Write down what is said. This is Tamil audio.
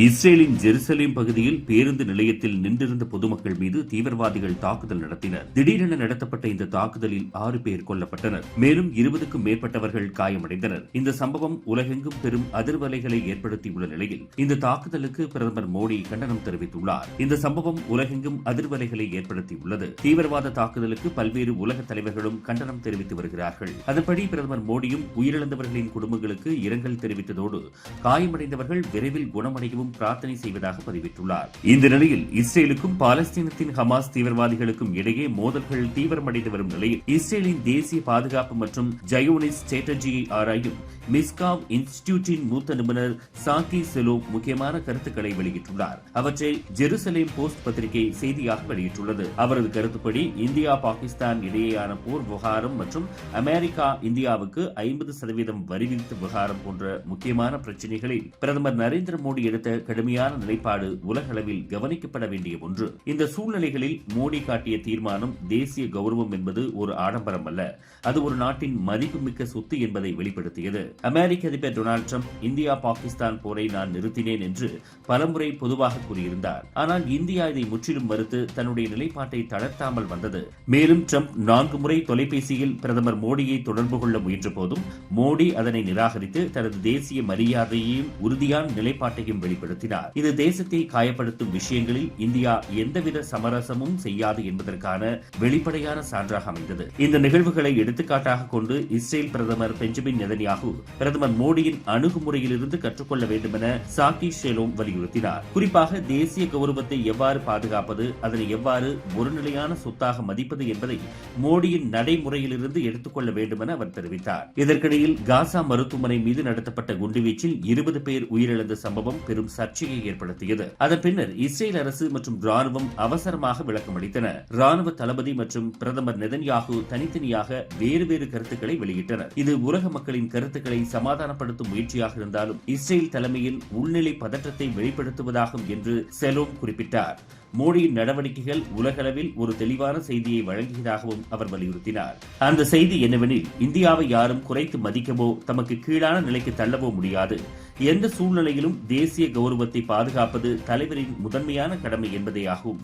இஸ்ரேலின் ஜெருசலேம் பகுதியில் பேருந்து நிலையத்தில் நின்றிருந்த பொதுமக்கள் மீது தீவிரவாதிகள் தாக்குதல் நடத்தினர். திடீரென நடத்தப்பட்ட இந்த தாக்குதலில் ஆறு பேர் கொல்லப்பட்டனர். மேலும் இருபதுக்கும் மேற்பட்டவர்கள் காயமடைந்தனர். இந்த சம்பவம் உலகெங்கும் பெரும் அதிர்வலைகளை ஏற்படுத்தியுள்ள நிலையில் இந்த தாக்குதலுக்கு பிரதமர் மோடி கண்டனம் தெரிவித்துள்ளார். இந்த சம்பவம் உலகெங்கும் அதிர்வலைகளை ஏற்படுத்தியுள்ளது. தீவிரவாத தாக்குதலுக்கு பல்வேறு உலக தலைவர்களும் கண்டனம் தெரிவித்து வருகிறார்கள். அதன்படி பிரதமர் மோடியும் உயிரிழந்தவர்களின் குடும்பங்களுக்கு இரங்கல் தெரிவித்ததோடு காயமடைந்தவர்கள் விரைவில் குணமடையும் குணமடையவும் பிரார்த்தனை செய்வதாக பதிவிட்டுள்ளார். இந்த நிலையில் இஸ்ரேலுக்கும் பாலஸ்தீனத்தின் ஹமாஸ் தீவிரவாதிகளுக்கும் இடையே மோதல்கள் தீவிரமடைந்து வரும் நிலையில் இஸ்ரேலின் தேசிய பாதுகாப்பு மற்றும் ஜயோனிஸ் சேட்டர்ஜியை ஆராயும் மிஸ்காவ் இன்ஸ்டிடியூட்டின் மூத்த நிபுணர் சாக்கி செலோ முக்கியமான கருத்துக்களை வெளியிட்டுள்ளார். அவற்றை ஜெருசலேம் போஸ்ட் பத்திரிகை செய்தியாக வெளியிட்டுள்ளது. அவரது கருத்துப்படி இந்தியா பாகிஸ்தான் இடையேயான போர் விவகாரம் மற்றும் அமெரிக்கா இந்தியாவுக்கு ஐம்பது சதவீதம் வரி விதித்த விவகாரம் போன்ற முக்கியமான பிரச்சினைகளில் பிரதமர் நரேந்திர மோடி எடுத்த கடுமையான நிலைப்பாடு உலகளவில் கவனிக்கப்பட வேண்டிய ஒன்று. இந்த சூழ்நிலைகளில் மோடி காட்டிய தீர்மானம் தேசிய கௌரவம் என்பது ஒரு ஆடம்பரம் அல்ல. அது ஒரு நாட்டின் மதிப்புமிக்க சொத்து என்பதை வெளிப்படுத்தியது. அமெரிக்க அதிபர் டொனால்டு ட்ரம்ப் இந்தியா பாகிஸ்தான் போரை நான் நிறுத்தினேன் என்று பலமுறை பொதுவாக கூறியிருந்தார். ஆனால் இந்தியா இதை முற்றிலும் மறுத்து தன்னுடைய நிலைப்பாட்டை தளர்த்தாமல் வந்தது. மேலும் ட்ரம்ப் நான்கு முறை தொலைபேசியில் பிரதமர் மோடியை தொடர்பு கொள்ள முயன்ற போதும் மோடி அதனை நிராகரித்து தனது தேசிய மரியாதையையும் உறுதியான நிலைப்பாட்டையும் வெளிப்படுத்தினார் இது தேசத்தை காயப்படுத்தும் விஷயங்களில் இந்தியா எந்தவித சமரசமும் செய்யாது என்பதற்கான வெளிப்படையான சான்றாக அமைந்தது. இந்த நிகழ்வுகளை எடுத்துக்காட்டாக கொண்டு இஸ்ரேல் பிரதமர் பெஞ்சமின் நெதன்யாகு பிரதமர் மோடியின் அணுகுமுறையிலிருந்து கற்றுக்கொள்ள வேண்டும் என சாக்கி ஷெலோம் வலியுறுத்தினார். குறிப்பாக தேசிய கௌரவத்தை எவ்வாறு பாதுகாப்பது அதனை எவ்வாறு ஒருநிலையான சொத்தாக மதிப்பது என்பதை மோடியின் நடைமுறையிலிருந்து எடுத்துக்கொள்ள வேண்டும் என அவர் தெரிவித்தார். இதற்கிடையில் காசா மருத்துவமனை மீது நடத்தப்பட்ட குண்டுவீச்சில் இருபது பேர் உயிரிழந்த சம்பவம் பெரும் சர்ச்சையை ஏற்படுத்தியது. அதன் பின்னர் இஸ்ரேல் அரசு மற்றும் ராணுவம் அவசரமாக விளக்கம் அளித்தன. ராணுவ தளபதி மற்றும் பிரதமர் நெதன்யாகு தனித்தனியாக வேறு வேறு கருத்துக்களை வெளியிட்டனர். இது உலக மக்களின் கருத்துக்களை சமாதானப்படுத்தும் முயற்சியாக இருந்தாலும் இஸ்ரேல் தலைமையில் உள்நிலை பதற்றத்தை வெளிப்படுத்துவதாகும் என்று செலோம் குறிப்பிட்டார். மோடியின் நடவடிக்கைகள் உலகளவில் ஒரு தெளிவான செய்தியை வழங்கியதாகவும் அவர் வலியுறுத்தினார். அந்த செய்தி என்னவெனில் இந்தியாவை யாரும் குறைத்து மதிக்கவோ தமக்கு கீழான நிலைக்கு தள்ளவோ முடியாது. எந்த சூழ்நிலையிலும் தேசிய கௌரவத்தை பாதுகாப்பது தலைவரின் முதன்மையான கடமை என்பதே ஆகும்.